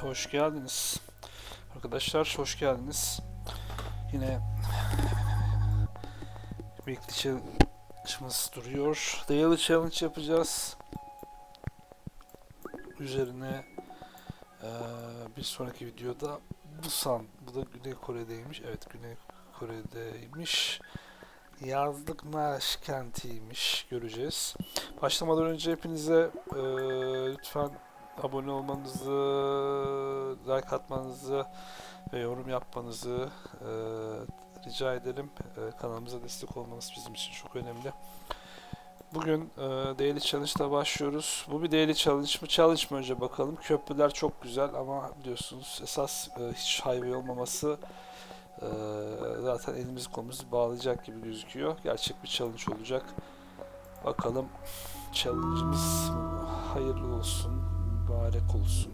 Hoş geldiniz. Arkadaşlar hoş geldiniz. Yine weekly challenge'ımız duruyor. Daily challenge yapacağız. Üzerine eee, bir sonraki videoda Busan, bu da Güney Kore'deymiş. Evet Güney Kore'deymiş. Yazlık başkentiymiş. Göreceğiz. Başlamadan önce hepinize eee, lütfen abone olmanızı, like atmanızı ve yorum yapmanızı eee, rica ederim. Eee, kanalımıza destek olmanız bizim için çok önemli. Bugün eee Daily Challenge'da başlıyoruz. Bu bir Daily Challenge mı? Challenge mı önce bakalım. Köprüler çok güzel ama biliyorsunuz esas eee, hiç highway olmaması eee, zaten elimizi kolumuzu bağlayacak gibi gözüküyor. Gerçek bir challenge olacak. Bakalım challenge'ımız hayırlı olsun, mübarek olsun.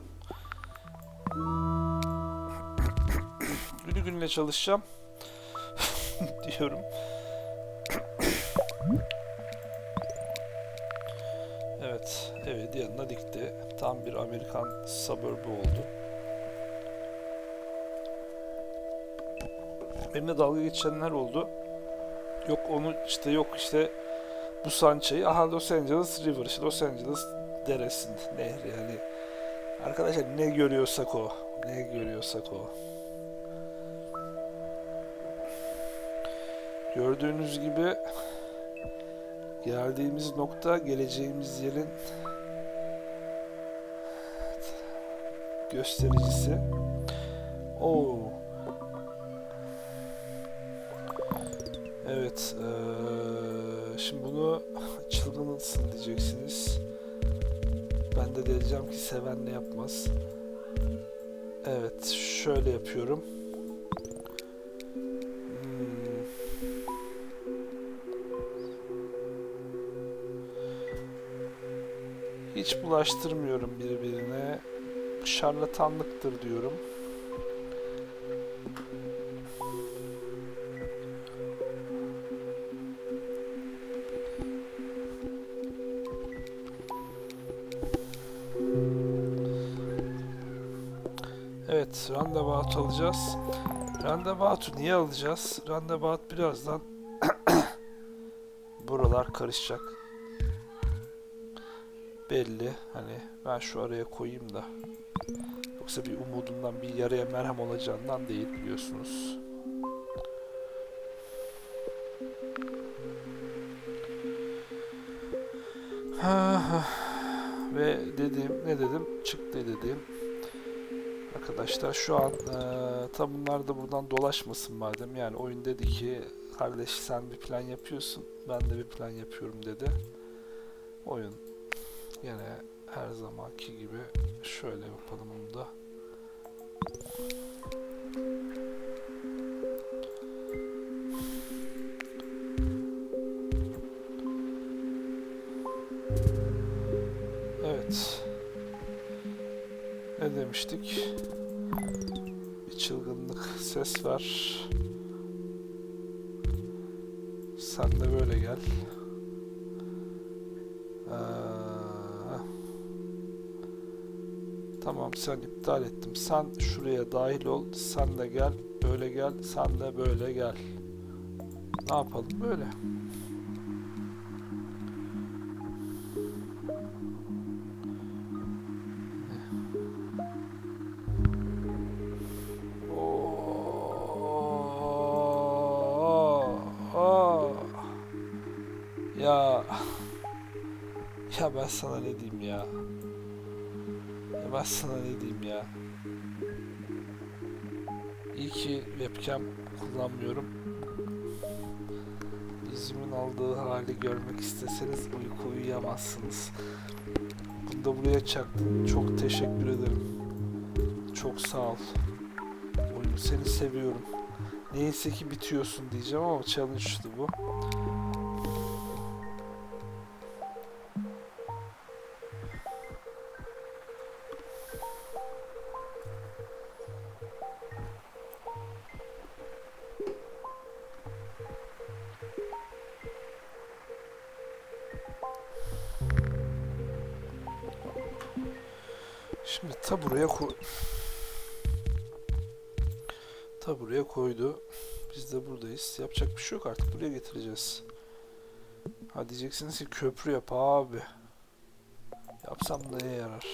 Günü gününe çalışacağım diyorum. Evet, evi yanına dikti. Tam bir Amerikan suburb'u oldu. Benimle dalga geçenler oldu. Yok onu işte yok işte bu Sançayı. Aha Los Angeles River, işte Los Angeles deresinin nehri yani. Arkadaşlar ne görüyorsak o. Ne görüyorsak o. Gördüğünüz gibi geldiğimiz nokta geleceğimiz yerin göstericisi. Oo. Evet. eee, şimdi bunu çılgınlısın diyeceksiniz. Ben de diyeceğim ki seven ne yapmaz. Evet. Şöyle yapıyorum. Hmm. Hiç bulaştırmıyorum birbirine. Şarlatanlıktır diyorum. Evet, randevat alacağız. Randevatı niye alacağız? Randevat birazdan buralar karışacak. Belli. Hani ben şu araya koyayım da. Yoksa bir umudumdan bir yaraya merhem olacağından değil biliyorsunuz. Ve dediğim ne dedim? Çıktı dediğim. Arkadaşlar şu an eee tam bunlar da buradan dolaşmasın madem. Yani oyun dedi ki kardeş sen bir plan yapıyorsun. Ben de bir plan yapıyorum dedi. Oyun yine her zamanki gibi şöyle yapalım onu da. Evet. Ne demiştik? Çılgınlık ses var. Sen de böyle gel. Ee, tamam sen iptal ettim. Sen şuraya dahil ol. Sen de gel. Böyle gel. Sen de böyle gel. Ne yapalım böyle? Ya ya ben sana ne diyeyim ya? Ya ben sana ne diyeyim ya? İyi ki webcam kullanmıyorum. Yüzümün aldığı hali görmek isteseniz uyku uyuyamazsınız. Bunu da buraya çaktım. Çok teşekkür ederim. Çok sağ ol. Oyun seni seviyorum. Neyse ki bitiyorsun diyeceğim ama challenge'tı bu. Şimdi ta buraya koy... Ta buraya koydu. Biz de buradayız. Yapacak bir şey yok artık. Buraya getireceğiz. Ha diyeceksiniz ki köprü yap abi. Yapsam neye yarar?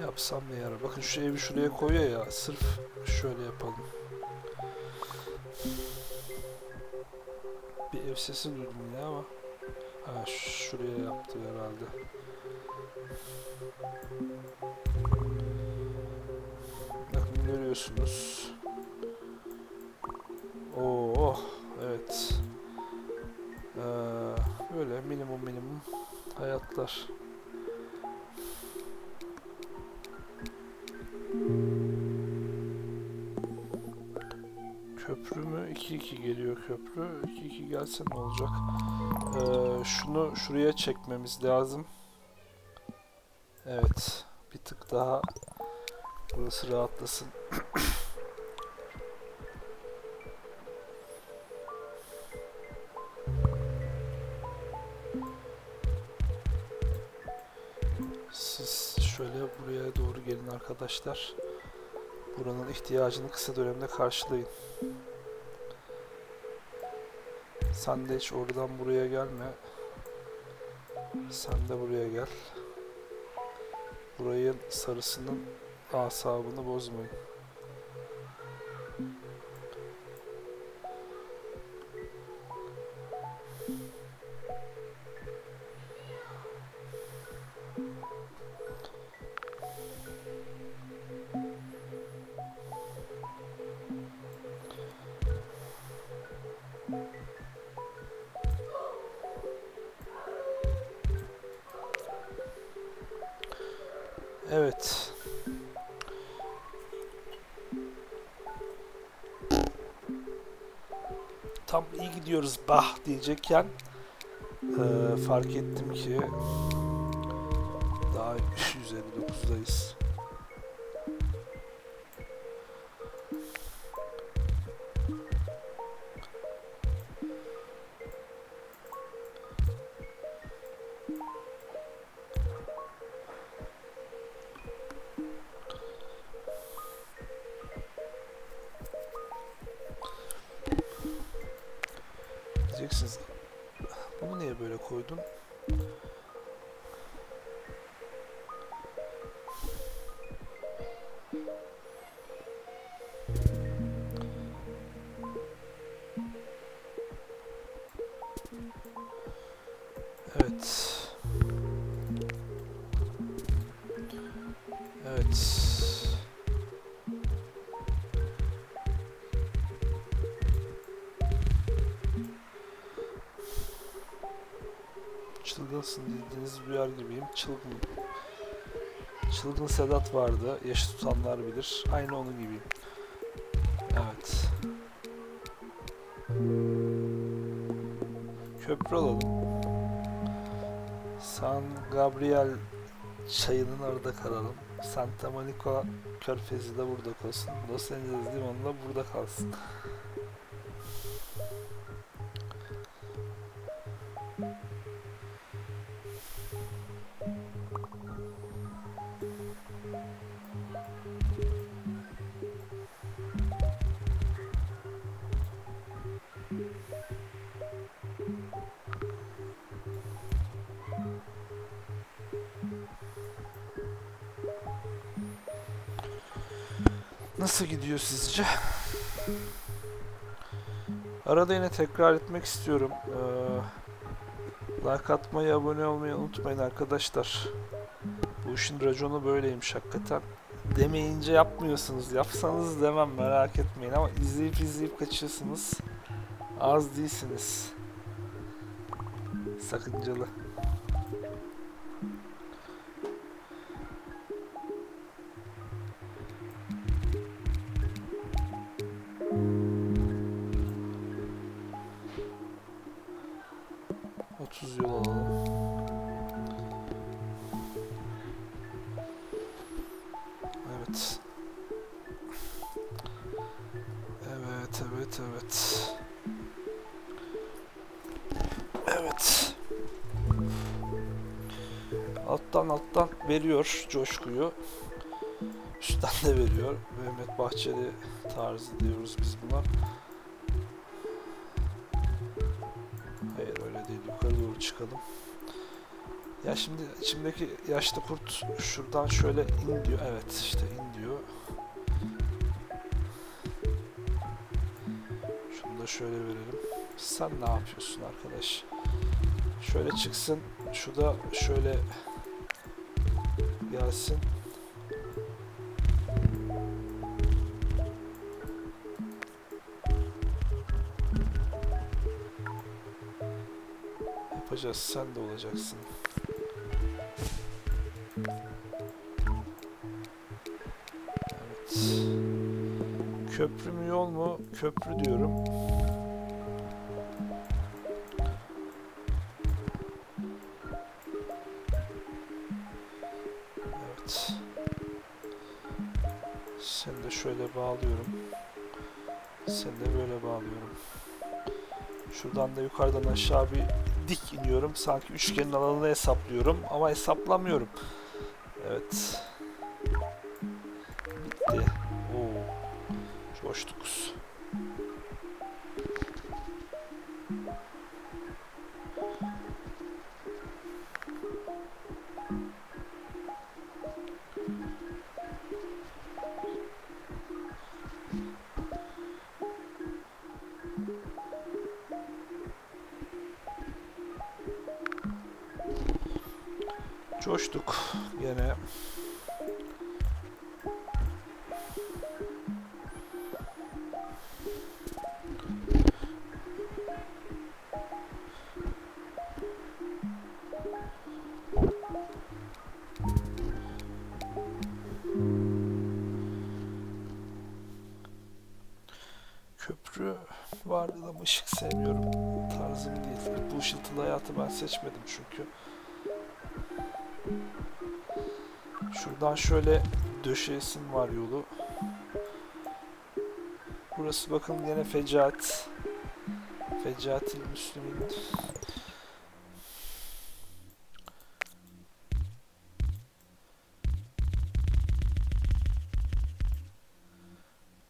Yapsam ne yarar? Bakın şu evi şuraya koyuyor ya. Sırf şöyle yapalım. Ev sesi duydum ya ama. Ha şuraya yaptı herhalde. Bakın görüyorsunuz. Oo, evet. Ee, böyle minimum minimum hayatlar. Mü? 2-2 geliyor köprü. 2-2 gelse ne olacak? Ee, şunu şuraya çekmemiz lazım. Evet. Bir tık daha burası rahatlasın. Siz şöyle buraya doğru gelin arkadaşlar. Buranın ihtiyacını kısa dönemde karşılayın. Sen de hiç oradan buraya gelme. Sen de buraya gel. Burayın sarısının asabını bozmayın. Evet. Tam iyi gidiyoruz bah diyecekken eee, fark ettim ki daha 159'dayız. Çılgınsın dediğiniz duyar gibiyim. Çılgın. Çılgın Sedat vardı. Yaşı tutanlar bilir. Aynı onun gibiyim. Evet. Köprü alalım. San Gabriel çayının orada kalalım. Santa Monica Körfezi de burada kalsın. Los Angeles limanı da burada kalsın. Nasıl gidiyor sizce? Arada yine tekrar etmek istiyorum. Ee, like atmayı, abone olmayı unutmayın arkadaşlar. Bu işin raconu böyleymiş hakikaten. Demeyince yapmıyorsunuz. Yapsanız demem merak etmeyin ama izleyip izleyip kaçıyorsunuz. Az değilsiniz. Sakıncalı. Alttan alttan veriyor coşkuyu. Üstten de veriyor. Mehmet Bahçeli tarzı diyoruz biz buna. Hayır öyle değil. Yukarı doğru çıkalım. Ya şimdi içimdeki yaşlı kurt şuradan şöyle in diyor. Evet işte in diyor. Şunu da şöyle verelim. Sen ne yapıyorsun arkadaş? Şöyle çıksın. Şu da şöyle gelsin. Yapacağız. Sen de olacaksın. Evet. Köprü mü yol mu? Köprü diyorum. Bağlıyorum. Seni de böyle bağlıyorum. Şuradan da yukarıdan aşağı bir dik iniyorum. Sanki üçgenin alanını hesaplıyorum ama hesaplamıyorum. Evet. Bitti. Oo. Coştuk. Coştuk gene. Köprü vardı ama ışık sevmiyorum. Tarzım değil. Bu ışıltılı hayatı ben seçmedim çünkü. Şuradan şöyle döşeyesim var yolu. Burası bakın yine fecaat. Fecaati Müslümin.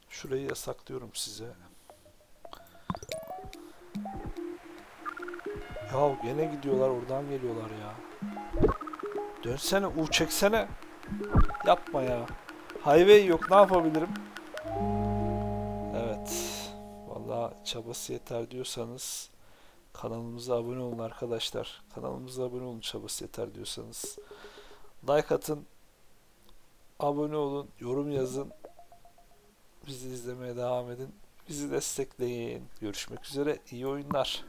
Şurayı yasaklıyorum size. Ya gene gidiyorlar oradan geliyorlar ya. Dönsene U çeksene. Yapma ya. Highway yok ne yapabilirim? Evet. Vallahi çabası yeter diyorsanız kanalımıza abone olun arkadaşlar. Kanalımıza abone olun çabası yeter diyorsanız. Like atın. Abone olun. Yorum yazın. Bizi izlemeye devam edin. Bizi destekleyin. Görüşmek üzere. İyi oyunlar.